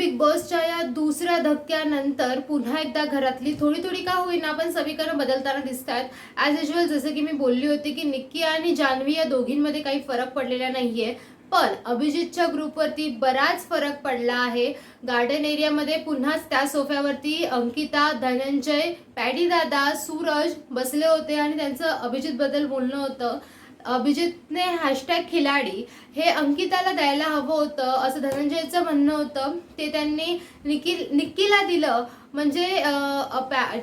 Big बॉसच्या या दुसऱ्या धक्क्यानंतर पुन्हा एकदा घरातली थोडी थोडी का होईना पण समीकरण बदलताना दिसत आहेत ॲज युजल जसं की मी बोलली होती की निक्की आणि जान्हवी या दोघींमध्ये काही फरक पडलेला नाहीये. पण अभिजितच्या ग्रुपवरती बराच फरक पडला आहे. गार्डन एरियामध्ये पुन्हाच त्या सोफ्यावरती अंकिता धनंजय पॅडी दादा सूरज बसले होते आणि त्यांचं अभिजितबद्दल बोलणं होतं. अभिजितने हॅशटॅग खिलाडी हे अंकिताला द्यायला हवं होतं असं धनंजयचं म्हणणं होतं. ते त्यांनी निकी निक्कीला दिलं. म्हणजे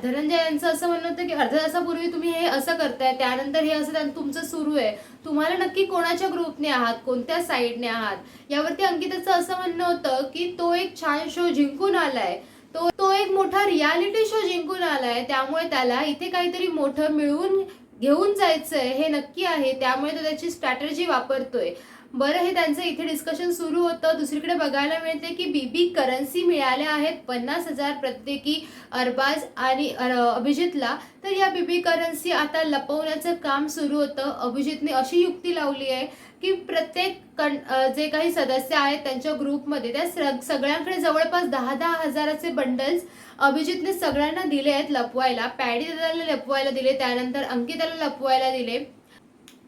धनंजय यांचं असं म्हणणं होतं की अर्ध्या तासापूर्वी तुम्ही हे असं करताय त्यानंतर हे असं त्यां- तुमचं सुरू आहे. तुम्हाला नक्की कोणाच्या ग्रुपने आहात कोणत्या साईडने आहात? यावरती अंकिताचं असं म्हणणं होतं की तो एक छान शो जिंकून आलाय. तो तो एक मोठा रियालिटी शो जिंकून आलाय. त्यामुळे त्याला इथे काहीतरी मोठं मिळवून घेऊन जायचंय हे नक्की आहे. त्यामुळे तो त्याची स्ट्रॅटर्जी वापरतोय. बरं हे त्यांचं इथे डिस्कशन सुरू होतं. दुसरीकडे बघायला मिळते की बीबी करन्सी मिळाल्या आहेत पन्नास हजार प्रत्येकी अरबाज आणि अभिजितला. तर या बीबी करन्सी आता लपवण्याचं काम सुरू होतं. अभिजितने अशी युक्ती लावली आहे की प्रत्येक कण जे काही सदस्य आहेत त्यांच्या ग्रुपमध्ये त्या सगळ्यांकडे जवळपास दहा दहा हजाराचे बंडल्स अभिजितने सगळ्यांना दिले आहेत लपवायला. पॅडी दादाला लपवायला दिले त्यानंतर अंकिताला लपवायला दिले.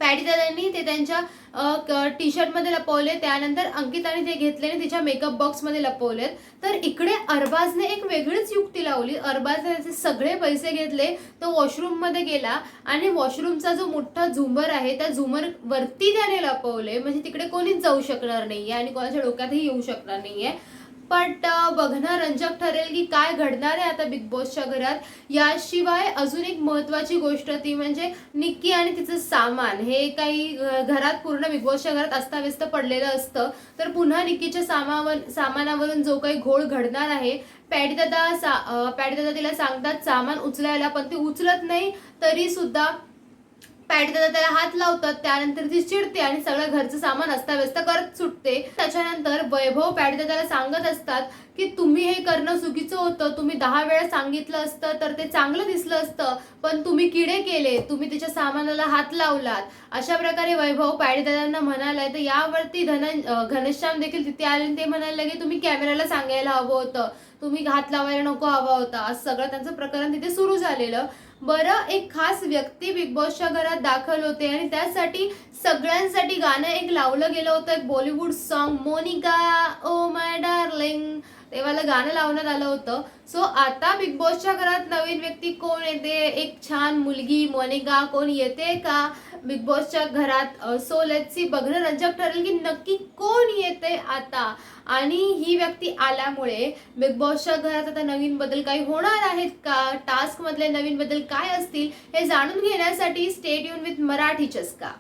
पॅडी दादांनी ते त्यांच्या टी शर्टमध्ये लपवले त्यानंतर अंकिताने ते घेतले आणि तिच्या मेकअप बॉक्समध्ये लपवलेत तर इकडे अरबाजने एक वेगळीच युक्ती लावली. अरबाजने त्याचे सगळे पैसे घेतले तो वॉशरूममध्ये गेला आणि वॉशरूमचा जो मोठा झुंबर आहे त्या झुमर वरती त्याने लपवले. म्हणजे तिकडे कोणीच जाऊ शकणार नाहीये आणि कोणाच्या डोक्यातही येऊ शकणार नाहीये. बट बघणं रंजक ठरेल की काय घडणार आहे आता बिग बॉसच्या घरात. याशिवाय अजून एक महत्वाची गोष्ट ती म्हणजे निक्की आणि तिचं सामान. हे काही घरात पूर्ण बिग बॉसच्या घरात अस्ताव्यस्त पडलेलं असतं. तर पुन्हा निक्कीच्या सामावर सामानावरून जो काही घोळ घडणार आहे पॅडीदादा सा पॅडीदादा तिला सांगतात सामान उचलायला. पण ती उचलत नाही तरी सुद्धा पॅट देतात त्याला हात लावतात त्यानंतर ती चिडते आणि सगळं घरचं सामान अस्ताव्यस्त करत सुटते. त्याच्यानंतर वैभव पॅट दादाला सांगत असतात की तुम्ही हे करणं चुकीचं होतं. तुम्ही दहा वेळा सांगितलं असतं तर ते चांगलं दिसलं असतं. पण तुम्ही किडे केले तुम्ही तिच्या सामानाला हात लावलात. अशा प्रकारे वैभव पॅडदादांना म्हणालाय तर यावरती धन घनश्याम देखील तिथे आले ते म्हणायला की तुम्ही कॅमेराला सांगायला हवं होतं. तुम्ही हात लावायला नको हवा होता. असं सगळं त्यांचं प्रकरण तिथे सुरू झालेलं. बरं एक खास व्यक्ती बिग बॉसच्या घरात दाखल होते आणि त्यासाठी सगळ्यांसाठी गाणं एक लावलं गेलं होतं एक Bollywood song Monica oh my darling. तेव्हाला गाणं लावण्यात आलं होतं. सो आता बिग बॉसच्या घरात नवीन व्यक्ती कोण येते? एक छान मुलगी मोनिका कोण येते का? बिग बॉसच्या घरात सो लेट्स सी बघणं रंजक ठरेल की नक्की कोण येते आता? आणि ही व्यक्ती आल्यामुळे बिग बॉसच्या घरात आता नवीन बदल काही होणार आहेत का? टास्क मधले नवीन बदल काय असतील? हे जाणून घेण्यासाठी स्टेट युन विथ मराठी चस्का.